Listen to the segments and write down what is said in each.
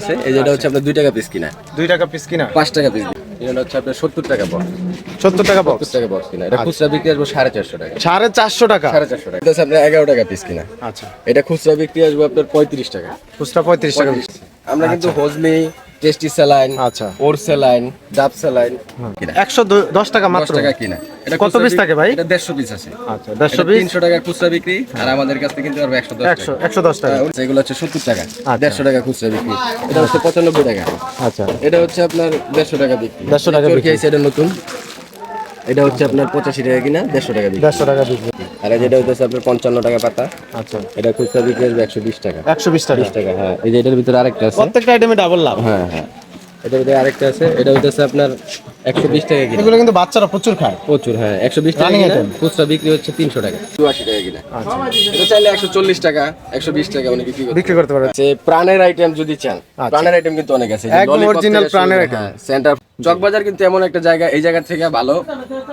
আছে। এই যেটা হচ্ছে আপনার টাকা পিস কিনা। টাকা পিস কিনা? পাঁচ টাকা পিস এটা হচ্ছে আপনার সত্তর টাকা বক্স টাকা বক্স টাকা বক্স কিনা। এটা খুচরা বিক্রি আসব সাড়ে চারশো টাকা। সাড়ে চারশো টাকা? সাড়ে চারশো টাকা। এটা হচ্ছে আপনার এগারো টাকা পিস কিনা। আচ্ছা। এটা খুচরা বিক্রি আসব আপনার পঁয়ত্রিশ টাকা। খুচরা পঁয়ত্রিশ টাকা। piece। আমরা কিন্তু হজমি টেস্টি স্যালাইন আচ্ছা। ওর স্যালাইন ডাব স্যালাইন। একশো দশ টাকা মাত্র। টাকা কিনা। এটা কত খুচরা থাকে ভাই? এটা দেড়শো পিস আছে। আচ্ছা দেড়শো পিস? তিনশো টাকা খুচরা বিক্রি আর আমাদের কাছ থেকে কিন্তু আরও একশো দশ একশো দশ টাকা। হ্যাঁ, এগুলো হচ্ছে সত্তর টাকা। আচ্ছা। দেড়শো টাকা খুচরা বিক্রি। এটা হচ্ছে পঁচানব্বই টাকা। আচ্ছা। এটা হচ্ছে আপনার দেড়শো টাকা বিক্রি। 150 টাকা বিক্রি। এটা নতুন? এটা হচ্ছে আপনার পঁচাশি টাকা কিনা দেড়শো টাকা বিক্রি। দেড়শো টাকা বিক্রি। আর যেটা হচ্ছে আপনার পঞ্চান্ন টাকা পাতা আচ্ছা। এটা খুচরা বিক্রি আসবে একশো বিশ টাকা। একশো বিশ টাকা? বিশ টাকা হ্যাঁ। এই যে এটার ভিতরে আরেকটা আছে। প্রত্যেকটা আইটেমে ডাবল লাভ। হ্যাঁ হ্যাঁ। এটার ভিতরে আরেকটা আছে। এটা হচ্ছে আপনার একশো বিশ টাকা কিনা এগুলো কিন্তু বাচ্চারা প্রচুর খায়। প্রচুর হ্যাঁ একশো বিশ টাকা item? খুচরা বিক্রি হচ্ছে তিনশো টাকা। চুয়াশি টাকা কিনা আচ্ছা এটা চাইলে একশো চল্লিশ টাকা একশো বিশ টাকা উনি বিক্রি করতে বিক্রি করতে পারে যে প্রাণের আইটেম যদি চান আচ্ছা। প্রাণের আইটেম কিন্তু অনেক আছে। একদম original প্রাণের item। সেন্টার চকবাজার কিন্তু এমন একটা জায়গা এই জায়গা থেকে ভালো।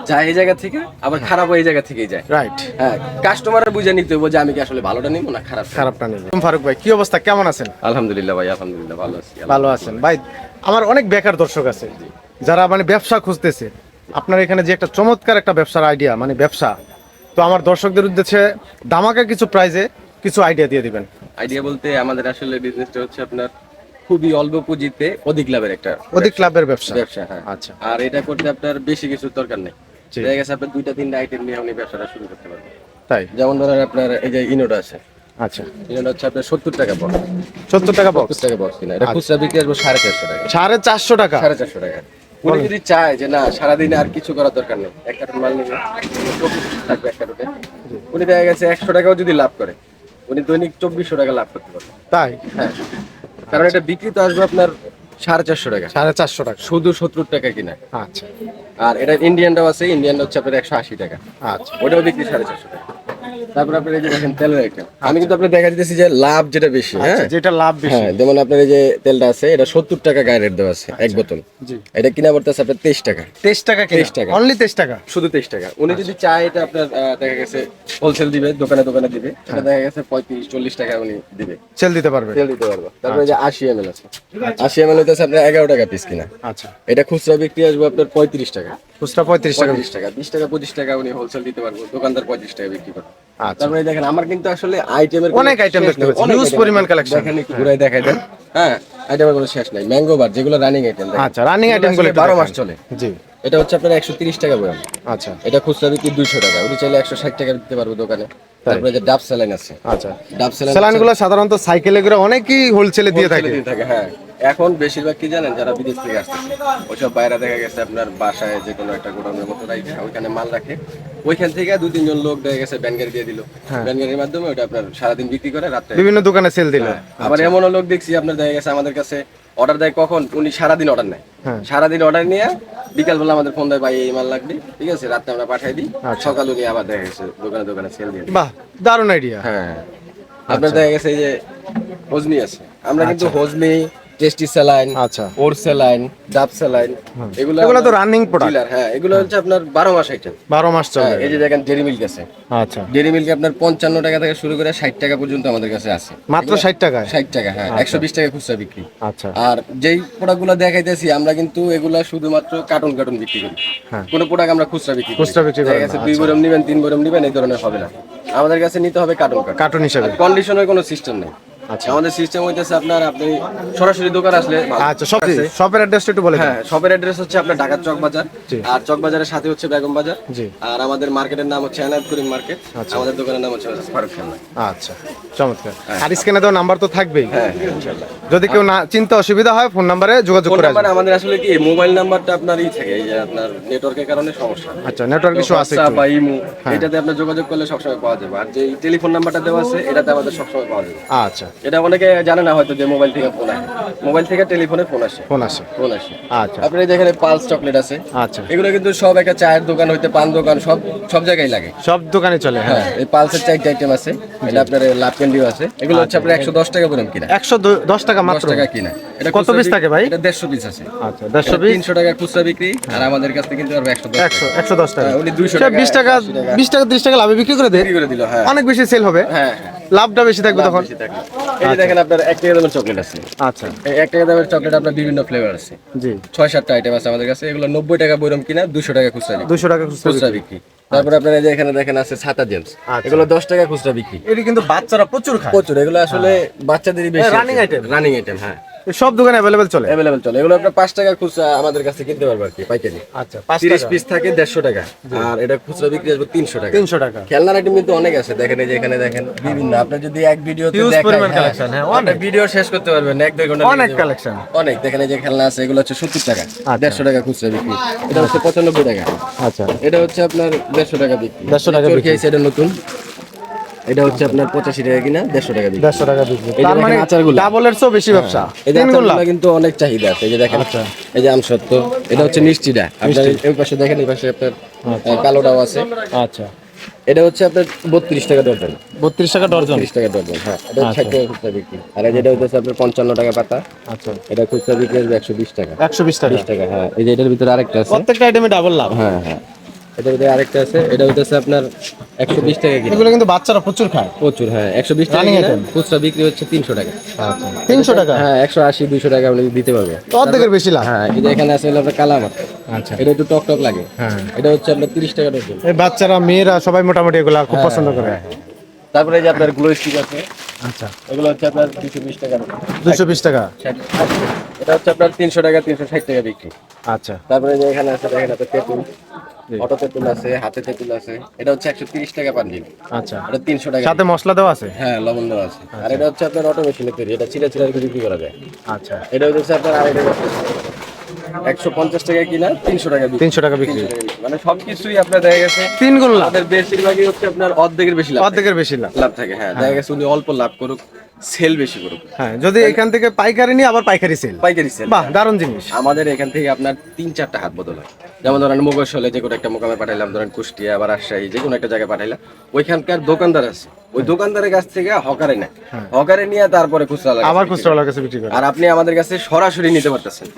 যায় এই জায়গা থেকে আবার খারাপ এই জায়গা থেকেই যায়। রাইট হ্যাঁ কাস্টমার বুঝে নিতে হবে যে আমি কি আসলে ভালোটা নিবো না খারাপ খারাপটা নেই ফারুক ভাই কি অবস্থা? কেমন আছেন? আলহামদুলিল্লাহ ভাই আলহামদুলিল্লাহ ভালো আছি। ভালো আছেন। ভাই আমার অনেক বেকার দর্শক আছে। যারা মানে ব্যবসা খুঁজতেছে আপনার এখানে যে একটা চমৎকার একটা ব্যবসার আইডিয়া মানে ব্যবসা। তো আমার দর্শকদের উদ্দেশ্যে দামাকা কিছু প্রাইজে কিছু আইডিয়া দিয়ে দিবেন। আইডিয়া বলতে আমাদের আসলে বিজনেসটা হচ্ছে আপনার খুবই অল্প পুঁজিতে অধিক লাভের একটা অধিক লাভের ব্যবসা। ব্যবসা হ্যাঁ। আচ্ছা। আর এটা করতে আপনার বেশি কিছু দরকার নেই। দেখা গেছে আপনার দুইটা তিনটা আইটেম নিয়ে আপনি ব্যবসাটা শুরু করতে পারবেন। তাই? যেমন ধরেন আপনার এই যে ইনোটা আছে। আচ্ছা। ইনোটা হচ্ছে আপনার সত্তর টাকা বক্স সত্তর টাকা বক্স টাকা বক্স কিনা। এটা খুচরা বিক্রি আসব সাড়ে চারশো টাকা। সাড়ে চারশো টাকা। সাড়ে চারশো টাকা। উনি যদি চায় যে না সারাদিনে আর কিছু করার দরকার নেই এক কার্টন মাল নিবে থাকবে এক কার্টনে উনি দেখা গেছে একশো টাকাও যদি লাভ করে উনি দৈনিক চব্বিশশো টাকা লাভ করতে পারবে তাই? হ্যাঁ। কারণ এটা বিক্রি তো আসবে আপনার সাড়ে চারশো টাকা। সাড়ে চারশো টাকা। শুধু সত্তর টাকা কিনা। আচ্ছা। আর এটা ইন্ডিয়ানটাও আছে ইন্ডিয়ানটা হচ্ছে আপনার একশো আশি টাকা। আচ্ছা। ওটাও বিক্রি সাড়ে চারশো টাকা। তারপর আপনার এই যে দেখেন তেলের আইটেম আমি কিন্তু আপনার দেখা দিতেছি যে লাভ যেটা বেশি হ্যাঁ? আচ্ছা, যেটা লাভ বেশি। হ্যাঁ যেমন আপনার এই যে তেলটা আছে এটা সত্তর টাকা গায়ে রেট দেওয়া আছে এক বোতল। জি। এটা কিনা পড়তেছে আপনার তেইশ টাকা। তেইশ টাকা 23 টাকা। অনলি তেইশ টাকা? শুধু তেইশ টাকা। উনি যদি চায় এটা আপনার দেখা গেছে হোলসেল দিবে দোকানে দোকানে দিবে। এটা দেখা গেছে পঁয়ত্রিশ চল্লিশ টাকা উনি দিবে। সেল দিতে পারবে? তেল দিতে পারব। তারপরে যে আশি এম এল আছে। আশি এম এল হইতেছে আপনার এগারো টাকা পিস কিনা। আচ্ছা। এটা খুচরা বিক্রি আসবে আপনার পঁয়ত্রিশ টাকা। খুচরা পঁয়ত্রিশ টাকা পঁয়ত্রিশ টাকা বিশ টাকা পঁচিশ টাকা উনি হোলসেল দিতে পারব দোকানদার পঁয়ত্রিশ টাকা বিক্রি করবে। আচ্ছা। তারপরে দেখেন আমার কিন্তু আসলে আইটেমের অনেক item দেখতে পাচ্ছি, huge পরিমাণ। দেখেন একটু ঘুরাই দেখাই দেন। হ্যাঁ আইটেমের কোনো শেষ নাই ম্যাঙ্গো বার যেগুলো রানিং আইটেম আচ্ছা রানিং আইটেমগুলো বারো মাস চলে। জি। এটা হচ্ছে আপনার একশো তিরিশ টাকা বয়াম আচ্ছা। এটা খুচরা বিক্রি দুইশো টাকা উনি চাইলে একশো ষাট টাকা দিতে পারব দোকানে। তারপরে যে ডাব স্যালাইন আছে। আচ্ছা। ডাব স্যালাইন স্যালাইনগুলো সাধারণত সাইকেলে করে অনেকেই হোলসেলে দিয়ে থাকে। দিয়ে থাকে হ্যাঁ। এখন বেশিরভাগ কি জানেন যারা বিদেশ থেকে আসতেছে ওইসব বাইরে দেখা গেছে আপনার বাসায় যে কোনো একটা গোডাউনের মতো রাখে ওইখানে মাল রাখে। ওইখান থেকে দুই তিনজন লোক দেখা গেছে ব্যান গাড়ি দিয়ে দিল। ব্যান গাড়ির মাধ্যমে ওটা আপনার সারাদিন বিক্রি করে রাত্রে বিভিন্ন দোকানে সেল দিল। হ্যাঁ, আবার এমনও লোক দেখছি আপনার দেখা গেছে আমাদের কাছে অর্ডার দেয় কখন? উনি সারাদিন অর্ডার নেয়। হ্যাঁ। সারাদিন অর্ডার নিয়ে বিকালবেলা আমাদের ফোন দেয় ভাই এই মাল লাগবে ঠিক আছে? রাতে আমরা পাঠাই দিই। সকাল উনি আবার দেখা গেছে দোকানে দোকানে সেল দিয়ে বাহ দারুণ আইডিয়া হ্যাঁ। আপনার দেখা গেছে এই যে হজমি আছে। আমরা কিন্তু হজমি টেস্টি স্যালাইন আচ্ছা। ওর স্যালাইন ডাব স্যালাইন এগুলো এগুলো তো রানিং প্রোডাক্ট হ্যাঁ এগুলো হচ্ছে আপনার বারো মাস আইটেম বারো মাস চলে এই যে দেখেন ডেরি মিল্ক আছে। আচ্ছা। ডেরি মিল্ক আপনার পঞ্চান্ন টাকা থেকে শুরু করে ষাট টাকা পর্যন্ত আমাদের কাছে আছে। মাত্র ষাট টাকায়? ষাট টাকা হ্যাঁ একশো বিশ টাকা খুচরা বিক্রি। আচ্ছা। আর যেই প্রোডাক্টগুলো দেখাইতেছি আমরা কিন্তু এগুলা শুধুমাত্র কার্টুন কার্টুন বিক্রি করি। হ্যাঁ। কোনো প্রোডাক্ট আমরা খুচরা বিক্রি করি খুচরা বিক্রি গেছে দুই বরম নিবেন তিন বরম নিবেন এই ধরনের হবে না। আমাদের কাছে নিতে হবে কার্টুন কার্টুন হিসেবে। কন্ডিশনের কোনো সিস্টেম নেই। আচ্ছা। আমাদের সিস্টেম হইতেছে আপনার আপনি সরাসরি দোকান আসলে আচ্ছা সব শপের অ্যাড্রেসটা একটু বলে হ্যাঁ শপের অ্যাড্রেস হচ্ছে আপনার ঢাকার চক বাজার। আর চক বাজারের সাথে হচ্ছে বেগম বাজার। জি। আর আমাদের মার্কেটের নাম হচ্ছে এনায়ত করিম মার্কেট। আমাদের দোকানের নাম হচ্ছে ফারুক আচ্ছা চমৎকার। আর স্ক্যানে দেওয়া নাম্বার তো থাকবেই। হ্যাঁ ইনশাআল্লাহ। যদি কেউ না চিন্তা অসুবিধা হয় ফোন নাম্বারে যোগাযোগ করে আসবেন। আমাদের আসলে কি মোবাইল নাম্বারটা আপনার ই থাকে এই যে আপনার নেটওয়ার্কের কারণে সমস্যা। আচ্ছা নেটওয়ার্ক ইস্যু আছে একটু। বা ইমো এটাতে আপনার যোগাযোগ করলে সবসময় পাওয়া যাবে। আর যে টেলিফোন নাম্বারটা দেওয়া আছে এটাতে আমাদের সবসময় পাওয়া যাবে। আচ্ছা। এটা অনেকে জানে না হয়তো যে মোবাইল থেকে ফোন আসে। মোবাইল থেকে টেলিফোনে ফোন আসে। ফোন আসে। ফোন আসে। আচ্ছা। আপনার এই যেখানে পালস চকলেট আছে আচ্ছা। এগুলো কিন্তু সব একটা চায়ের দোকান হইতে পান দোকান সব সব জায়গায় লাগে। সব দোকানে চলে হ্যাঁ। হ্যাঁ এই পালসের চারটে আইটেম আছে এটা আপনার লাভ ক্যান্ডিও আছে। এগুলো হচ্ছে আপনার একশো দশ টাকা করে কিনা। একশো দশ টাকা মাত্র? টাকা কিনা। এটা কত বিক- থাকে ভাই? এটা দেড়শো পিস আছে। আচ্ছা দেড়শো বিশ তিনশো টাকা খুচরা বিক্রি আর আমাদের কাছ কিন্তু আরও একশো একশো একশো দশ টাকা। হ্যাঁ, উনি 200 সে টাকা, বিশ টাকা 80 টাকা। বিশ টাকা ত্রিশ টাকা লাভে বিক্রি করে দেয় করে দিল হ্যাঁ। অনেক বেশি সেল হবে। হ্যাঁ হ্যাঁ। লাভটা বেশি থাকবে তখন? এই যে দেখেন আপনার এক টাকা দামের চকলেট আছে। আচ্ছা। এই এক টাকা দামের চকলেট আপনার বিভিন্ন ফ্লেভার আছে। জি। ছয় সাতটা আইটেম আছে আমাদের কাছে। এগুলো নব্বই টাকা বইরম কিনা দুশো টাকা খুচরা। দুশো টাকা খুচরা বিক্রি। তারপরে আপনার এই যে এখানে দেখেন আছে ছাতা জেমস আচ্ছা। এগুলো দশ টাকা খুচরা বিক্রি। এটা কিন্তু বাচ্চারা প্রচুর খায়। প্রচুর। এগুলো আসলে বাচ্চাদেরই বেশি রানিং আইটেম রানিং আইটেম হ্যাঁ। সব দোকানে অ্যাভেলেবেল চলে? অ্যাভেলেবল চলে। এগুলো আপনার পাঁচ টাকা খুচরা আমাদের কাছে কিনতে পারব আর কি পাইকারি। আচ্ছা তিরিশ পিস থাকে দেড়শো টাকা। আর এটা খুচরা বিক্রি আসবে তিনশো টাকা। তিনশো টাকা। খেলনার আইটেম কিন্তু অনেক আছে দেখেন এই যে এখানে দেখেন বিভিন্ন। আপনি যদি এক ভিডিও Huge হ্যাঁ, অনেক। ভিডিও শেষ করতে পারবেন এক দুই ঘণ্টা অনেক কালেকশন অনেক। দেখেন এই যে খেলনা আছে এগুলো হচ্ছে সত্তর টাকা আচ্ছা। দেড়শো টাকা খুচরা বিক্রি। এটা হচ্ছে পঁচানব্বই টাকা। আচ্ছা। এটা হচ্ছে আপনার দেড়শো টাকা বিক্রি। 150 টাকা আছে এটা নতুন। এটা হচ্ছে আপনার পঁচাশি টাকা কিনা দেড়শো টাকা বিক্রি। দেড়শো টাকা বিক্রি। তার মানে আচারগুলো। ডাবলের চেয়েও বেশি ব্যবসা। এই যে তিন গুণ লাভ। আচারগুলো কিন্তু অনেক চাহিদা আছে। এই যে দেখেন আচ্ছা। এই যে আমসত্ব এটা হচ্ছে মিষ্টিটা আপনার এই পাশে দেখেন এই পাশে আপনার আহ, কালোটাও আছে। আচ্ছা। এটা হচ্ছে আপনার বত্রিশ টাকা দরজন বত্রিশ টাকা ডর্জন তিরিশ টাকা ডজন হ্যাঁ। এটা ষাট টাকা খুচরা বিক্রি। আর যেটা হচ্ছে আপনার পঞ্চান্ন টাকা পাতা। আচ্ছা। এটা খুচরা বিক্রি আসবে একশো বিশ টাকা। একশো বিশ টাকা। বিশ টাকা হ্যাঁ। এই যে এটার ভিতরে আরেকটা আছে। প্রত্যেকটা আইটেমে ডাবল লাভ। হ্যাঁ হ্যাঁ। ভিতরে আরেকটা আছে। এটা হচ্ছে আপনার একশো বিশ টাকা কিলো। এগুলো কিন্তু বাচ্চারা প্রচুর খায়। প্রচুর হ্যাঁ একশো বিশ টাকা? খুচরা বিক্রি হচ্ছে তিনশো টাকা। আচ্ছা তিনশো টাকা? হ্যাঁ একশো আশি দুইশো টাকা আপনি দিতে পারবে অর্ধেকের বেশি লাভ। হ্যাঁ যে এখানে আছে আপনার কালামার আচ্ছা। এটা একটু টক টক লাগে। হ্যাঁ। এটা হচ্ছে আপনার তিরিশ টাকা ডজন। এই বাচ্চারা মেয়েরা সবাই মোটামুটি এগুলা খুব পছন্দ করে। তারপরে যে আপনার গ্লো স্টিক আছে আচ্ছা। এগুলো হচ্ছে আপনার দুশো বিশ টাকা দুশো বিশ টাকা? এটা হচ্ছে আপনার তিনশো টাকা তিনশো ষাট টাকা বিক্রি। আচ্ছা। তারপরে যে এখানে আছে দেখেন আপনার তেঁতুল। অটো তেঁতুল আছে হাতে তেঁতুল আছে। এটা হচ্ছে একশো তিরিশ টাকা পার আচ্ছা। এটা তিনশো টাকা। সাথে মশলা দেওয়া আছে? হ্যাঁ লবণ দেওয়া আছে। আর এটা হচ্ছে আপনার অটো মেশিনে তৈরি। এটা চিরা চিরা বিক্রি করা যায়। আচ্ছা। এটা হচ্ছে আপনার আড়াই টাকা একশো পঞ্চাশ টাকা কিনা তিনশো টাকা তিনশো টাকা বিক্রি। 300 টাকা বিক্রি। মানে সবকিছুই আপনার দেখা গেছে তিন গুণ লাভ। বেশিরভাগই হচ্ছে আপনার অর্ধেকের বেশি লাভ অর্ধেকের বেশি লাভ। লাভ থাকে হ্যাঁ। দেখা গেছে উনি অল্প লাভ করুক সেল বেশি করুক। হ্যাঁ যদি এখান থেকে পাইকারি নিয়ে আবার পাইকারি সেল পাইকারি সেল বাহ দারুণ জিনিস। আমাদের এখান থেকে আপনার তিন চারটা হাত বদল হয়। যেমন ধরেন মুগশলে যে কোনো একটা মোকামে পাঠাইলাম ধরেন কুষ্টিয়া বা রাজশাহী যে কোনো একটা জায়গায় পাঠাইলাম ওইখানকার দোকানদার আছে। ওই দোকানদারের কাছ থেকে হকারে নেয়। হকারে নিয়ে তারপরে খুচরা লাগে আবার খুচরা কাছে বিক্রি করে। আর আপনি আমাদের কাছে সরাসরি নিতে পারতেছেন।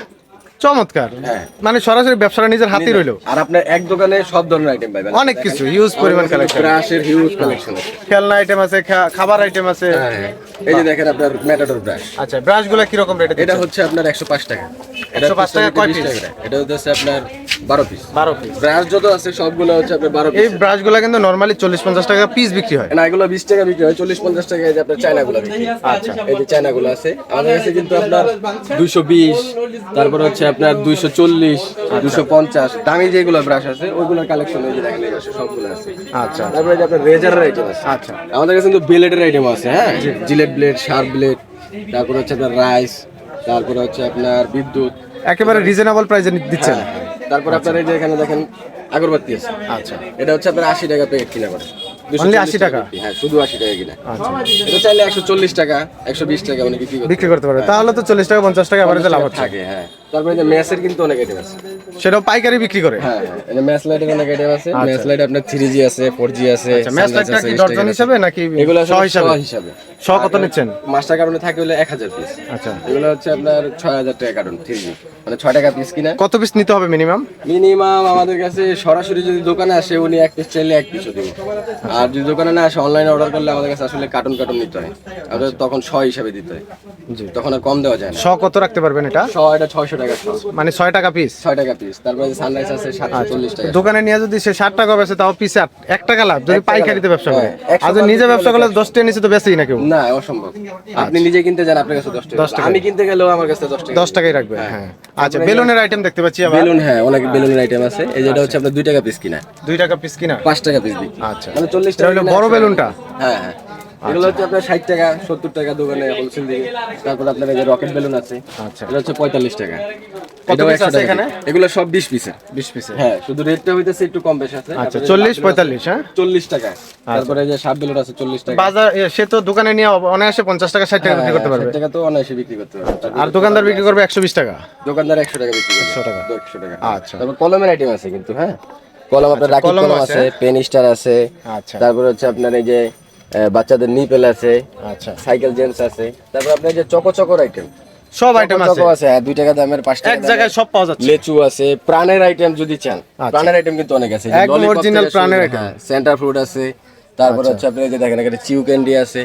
চমৎকার। হ্যাঁ। মানে সরাসরি ব্যবসাটা নিজের হাতে রইল। আর আপনার এক দোকানে সব ধরনের আইটেম পাবেন। অনেক কিছু হিউজ পরিমাণ কালেকশন ব্রাশের হিউজ কালেকশন আছে। খেলনা আইটেম আছে খাবার আইটেম আছে। হ্যাঁ এই যে দেখেন আপনার ম্যাটাডোর ব্রাশ আচ্ছা ব্রাশগুলা কীরকম রেটে এটা হচ্ছে আপনার একশো পাঁচ টাকা। 105 টাকা কয় piece? এটা হচ্ছে আপনার বারো পিস বারো পিস ব্রাশ যত আছে সবগুলো হচ্ছে আপনার বারো এই পিস ব্রাশগুলা কিন্তু নর্মালি চল্লিশ পঞ্চাশ টাকা পিস বিক্রি হয়। না এগুলো বিশ টাকা বিক্রি হয় চল্লিশ পঞ্চাশ টাকা এই যে আপনার চায়না গুলো আচ্ছা। এই যে চায়না গুলো আছে আমাদের কাছে কিন্তু আপনার দুইশো বিশ তারপর হচ্ছে আপনার দুইশো চল্লিশ দুইশো পঞ্চাশ দামি যেগুলো ব্রাশ আছে ওইগুলোর কালেকশন এই যে দেখেন পাশে সবগুলো আছে। আচ্ছা। তারপরে যে আপনার রেজারের আইটেম আছে। আচ্ছা। আমাদের কাছে কিন্তু ব্লেডের আইটেম আছে হ্যাঁ? জিলেট ব্লেড শার্প ব্লেড তারপর হচ্ছে আপনার রাইস তারপরে হচ্ছে আপনার বিদ্যুৎ। একেবারে রিজনেবল প্রাইসে দিচ্ছেন। তারপর আপনার এই যে এখানে দেখেন আগরবাতি আছে। আচ্ছা। এটা হচ্ছে আপনার আশি টাকা প্যাকেট কিনা করে Only 80 টাকা? হ্যাঁ শুধু আশি টাকা কিনা। আচ্ছা। এটা চাইলে একশো চল্লিশ টাকা একশো বিশ টাকা মানে বিক্রি করতে করতে পারবে। তাহলে তো চল্লিশ টাকা পঞ্চাশ টাকা এভারেজে লাভ থাকে হ্যাঁ। তারপরে যে ম্যাসের কিন্তু অনেক আইটেম আছে। সেটাও পাইকারি বিক্রি করে? হ্যাঁ হ্যাঁ এটা ম্যাচ লাইটের অনেক আইটেম আছে। ম্যাচ লাইট আপনার থ্রি আছে ফোর আছে ম্যাচ লাইটটা কি Instagram হিসাবে নাকি এগুলো শ হিসাবে? হিসাবে। শ কত নিচ্ছেন? মাস্টার কারণে থাকে হলে এক হাজার পিস আচ্ছা। এগুলো হচ্ছে আপনার ছয় হাজার টাকা কার্টন থ্রি মানে ছয় টাকা পিস কিনা। কত পিস নিতে হবে মিনিমাম মিনিমাম আমাদের কাছে সরাসরি যদি দোকানে আসে উনি এক পিস চাইলে এক পিসও দিব। আর যদি দোকানে না আসে অনলাইনে অর্ডার করলে আমাদের কাছে আসলে কার্টন কার্টন নিতে হয়। তখন শ হিসাবে দিতে হয়। জি। তখন আর কম দেওয়া যায় না। শ কত রাখতে পারবেন এটা? শ এটা ছয়শো টাকা মানে ছয় টাকা পিস ছয় টাকা পিস তারপরে সানরাইজ আছে সাতশো চল্লিশ টাকা। দোকানে নিয়ে যদি সে ষাট টাকা বেচে তাও পিসে এক টাকা লাভ যদি পাইকারিতে ব্যবসা করে। হ্যাঁ, আর যদি নিজে ব্যবসা করলে দশ টাকা নিচে তো বেচেই না কেউ? না অসম্ভব। আপনি নিজে কিনতে যান আপনার কাছে দশ টাকা। আমি কিনতে গেলেও আমার কাছে দশ টাকা। দশ টাকাই রাখবে হ্যাঁ। আচ্ছা বেলুনের আইটেম দেখতে পাচ্ছি আবার। বেলুন হ্যাঁ অনেক বেলুনের আইটেম আছে। এই যেটা হচ্ছে আপনার দুই টাকা পিস কিনা। দুই টাকা পিস কিনা? পাঁচ টাকা পিস বিক্রি আচ্ছা। মানে চল্লিশ টাকা বড় 100 টাকা। বেলুনটা? হ্যাঁ হ্যাঁ। এগুলো হচ্ছে আপনার ষাট টাকা সত্তর টাকা দোকানে হোলসেল দিকে তারপর আপনার এই যে রকেট বেলুন আছে আচ্ছা। এটা হচ্ছে পঁয়তাল্লিশ টাকা। এটাও piece 100 আছে টাকা এখানে? এগুলো সব বিশ পিসের। বিশ পিসে হ্যাঁ শুধু রেটটা হইতেছে একটু কম বেশি আছে। আচ্ছা চল্লিশ পঁয়তাল্লিশ হ্যাঁ? চল্লিশ টাকা। তারপরে যে সাপ বেলুন আছে চল্লিশ টাকা। বাজার সে তো দোকানে নিয়ে অনায়াসে পঞ্চাশ টাকা ষাট টাকা বিক্রি করতে পারবে। ষাট টাকা তো অনায়াসে বিক্রি করতে পারবে। আর দোকানদার বিক্রি করবে একশো বিশ টাকা? দোকানদার একশো টাকা বিক্রি করবে। একশো টাকা। একশো টাকা। আচ্ছা। তারপর কলমের আইটেম আছে কিন্তু হ্যাঁ? কলম আপনার রাখি কলম আছে। পেন স্টার আছে। আচ্ছা। তারপর হচ্ছে আপনার এই যে বাচ্চাদের নিপেল আছে আচ্ছা। সাইকেল জেন্টস আছে। তারপর আপনার যে চকো চকোর আইটেম সব আইটেম আছে চকো আছে। হ্যাঁ দুই টাকা দামের পাঁচ টাকা এক জায়গায় সব পাওয়া যাচ্ছে। লেচু আছে প্রাণের আইটেম যদি চান। আচ্ছা। প্রাণের আইটেম কিন্তু অনেক আছে। একদম অরিজিনাল প্রাণের আইটেম সেন্টার ফ্রুট আছে তারপর হচ্ছে আপনি যে দেখেন এখানে চিউ ক্যান্ডি আছে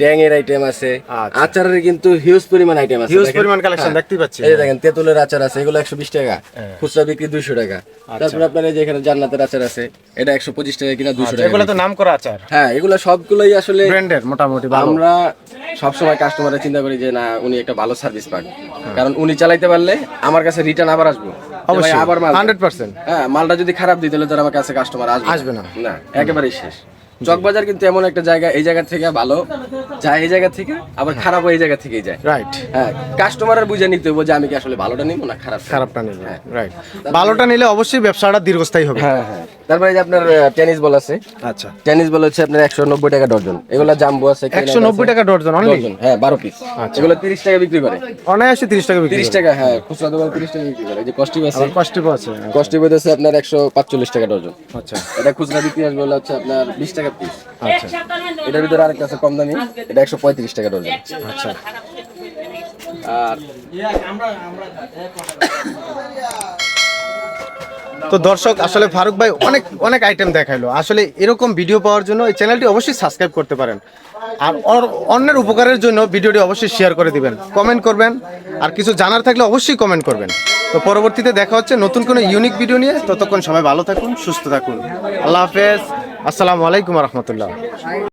ট্যাং এর আইটেম আছে আচ্ছা। আচারের কিন্তু হিউজ পরিমাণ আইটেম আছে হিউজ পরিমাণ কালেকশন হ্যাঁ। দেখতেই পাচ্ছি। এই দেখেন তেঁতুলের আচার আছে এগুলো একশো বিশ টাকা খুচরা বিক্রি দুইশো টাকা। আচ্ছা। তারপর আপনার এই যে এখানে জান্নাতের আচার আছে এটা একশো পঁচিশ টাকা কিনা দুশো টাকা এগুলো তো নাম করা আচার। হ্যাঁ এগুলো সবগুলোই আসলে ব্র্যান্ডের মোটামুটি ভালো। আমরা সবসময় কাস্টমারের চিন্তা করি যে না উনি একটা ভালো সার্ভিস পান হ্যাঁ। কারণ উনি চালাইতে পারলে আমার কাছে রিটার্ন আবার আসব। অবশ্যই আবার মাল হান্ড্রেড পার্সেন্ট হ্যাঁ মালটা যদি খারাপ দিই তাহলে তার আমার কাছে কাস্টমার আসবে না। না একেবারেই শেষ। চকবাজার কিন্তু এমন একটা জায়গা এই জায়গা থেকে ভালো। যায় এই জায়গা থেকে আবার খারাপ এই জায়গা থেকেই যায়। রাইট হ্যাঁ কাস্টমারের বুঝে নিতে হবে যে আমি কি আসলে ভালোটা নিব না খারাপ খারাপটা নিব রাইট ভালোটা নিলে অবশ্যই ব্যবসাটা দীর্ঘস্থায়ী হবে। হ্যাঁ হ্যাঁ। তারপরে যে আপনার টেনিস বল আছে। আচ্ছা। টেনিস বল হচ্ছে আপনার একশো নব্বই টাকা ডজন। এগুলো জাম্বো আছে একশো নব্বই টাকা অনলি ডজন হ্যাঁ বারো পিস আচ্ছা। এগুলো তিরিশ টাকা বিক্রি করে। অনায়াসে তিরিশ টাকা বিক্রি তিরিশ টাকা হ্যাঁ খুচরা দোকান তিরিশ টাকা বিক্রি করে। যে কস্টিভ আছে কষ্ট আছে কস্টিভ আছে আপনার একশো পাঁচচল্লিশ টাকা ডজন। আচ্ছা। এটা খুচরা বিক্রি আসবে হলো হচ্ছে আপনার বিশ টাকা পিস আচ্ছা। এটার ভিতরে আরেকটা আছে কম দামি এটা একশো পঁয়ত্রিশ টাকা ডজন। আচ্ছা। আর তো দর্শক, আসলে ফারুক ভাই অনেক অনেক আইটেম দেখাইলো। আসলে এরকম ভিডিও পাওয়ার জন্য এই চ্যানেলটি অবশ্যই সাবস্ক্রাইব করতে পারেন। আর অন্যের উপকারের জন্য ভিডিওটি অবশ্যই শেয়ার করে দিবেন। কমেন্ট করবেন। আর কিছু জানার থাকলে অবশ্যই কমেন্ট করবেন। তো পরবর্তীতে দেখা হচ্ছে নতুন কোনো ইউনিক ভিডিও নিয়ে। ততক্ষণ সবাই ভালো থাকুন, সুস্থ থাকুন। আল্লাহ হাফেজ। আসসালামু আলাইকুম রহমতুল্লাহ।